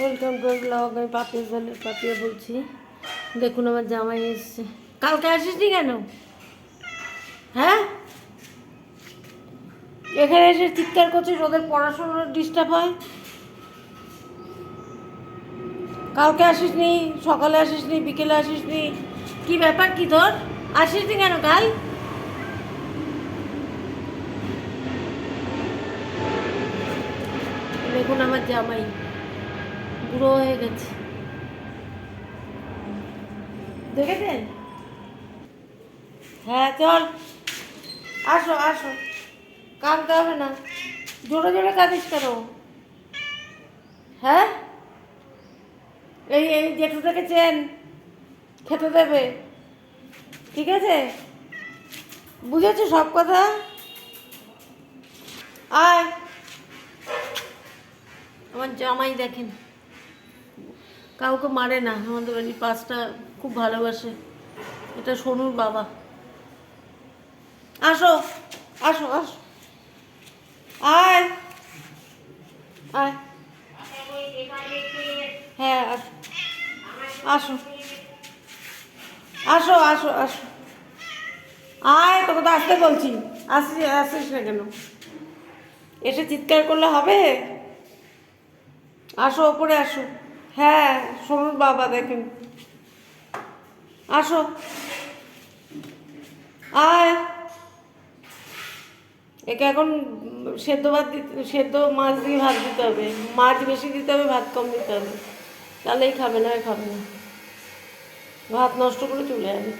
Welcome to blog আমি পাপিয়া জলের পাপিয়া বলছি। দেখুন, আমার জামাই এসছে। কালকে আসিসনি কেন? হ্যাঁ? এখানে এসে চিৎকার করছিস, ওদের পড়াশোনার ডিস্টার্ব হয়? কালকে আসিসনি, সকালে আসিসনি, বিকেলে আসিসনি? কি ব্যাপার, কি তোর আসিসনি কেন কাল? দেখুন, আমার জামাই। বুড়ো হয়ে গেছে। দেখেছেন? হ্যাঁ চল। আসো আসো। কাঁদতে হবে না। জোরে জোরে কাঁদিস কেন? হ্যাঁ? এই এই জেঠুটাকে চেন। খেতে দেবে। ঠিক আছে? বুঝেছ সব কথা? আয়। আমার জামাই দেখেন। কাউকে মারে না, আমাদের বাড়ির পাঁচটা খুব ভালোবাসে। এটা সোনুর বাবা। আসো আসো আসো। আয়। আয়। হ্যাঁ আসো আসো। আসো আসো আসো। আয়, তোকে তো আসতে বলছি। আসিস আসিস না কেন? এসে চিৎকার করলে হবে? আসো, ওপরে আসো। হ্যাঁ সোনুর বাবা দেখেন। আসো। আয়। একে এখন সেদ্ধ ভাত দিতে সেদ্ধ মাছ দিয়ে ভাত দিতে হবে। মাছ বেশি দিতে হবে, ভাত কম দিতে হবে। তাহলেই খাবে না খাবে না। ভাত নষ্ট করে চলে যাবে।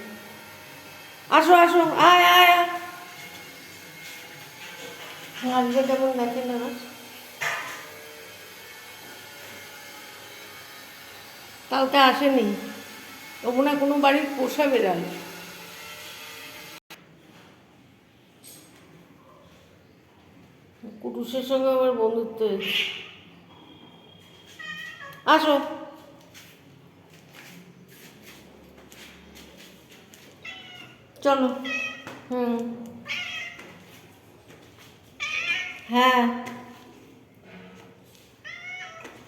আসো আসো। আয় আয় আয়। আসবে কেমন দেখেন না? কালকে আসেনি। মনে হয় কোনো বাড়ির পোষা বেড়াল। কুটুসের সঙ্গে আমার বন্ধুত্ব আসো। চলো। হুম। হ্যাঁ।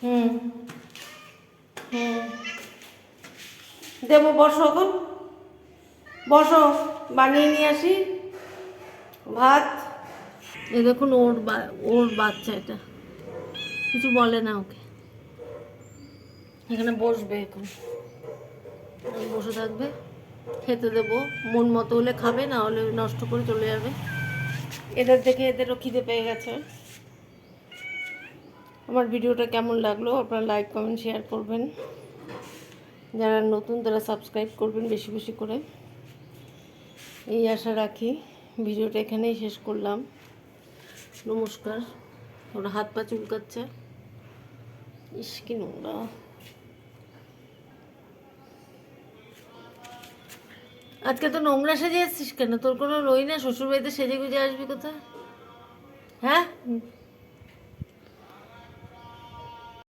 হুম। দেবো, বসো এখন। বসো, বানিয়ে নিয়ে আসি। ভাত। এ দেখুন, ওর ওর বাচ্চা এটা। কিছু বলে না ওকে। এখানে বসবে এখন। বসে থাকবে। খেতে দেবো। মন মতো হলে খাবে, না হলে নষ্ট করে চলে যাবে। এদের দেখে এদেরও খিদে পেয়ে গেছে। আমার ভিডিওটা কেমন লাগল, আপনারা লাইক কমেন্ট শেয়ার করবেন। যারা নতুন তারা সাবস্ক্রাইব করবেন বেশি বেশি করে। এই আশা রাখি ভিডিওটা এখানেই শেষ করলাম। নমস্কার। ওরা হাত পা চুলকাচ্ছে। ইস, কি নোংরা। আজকে তো নোংরা সেজে আসছিস কেন? তোর কোনো রই না? শ্বশুরবাড়িতে সেজে গুজে আসবি কোথায়? হ্যাঁ?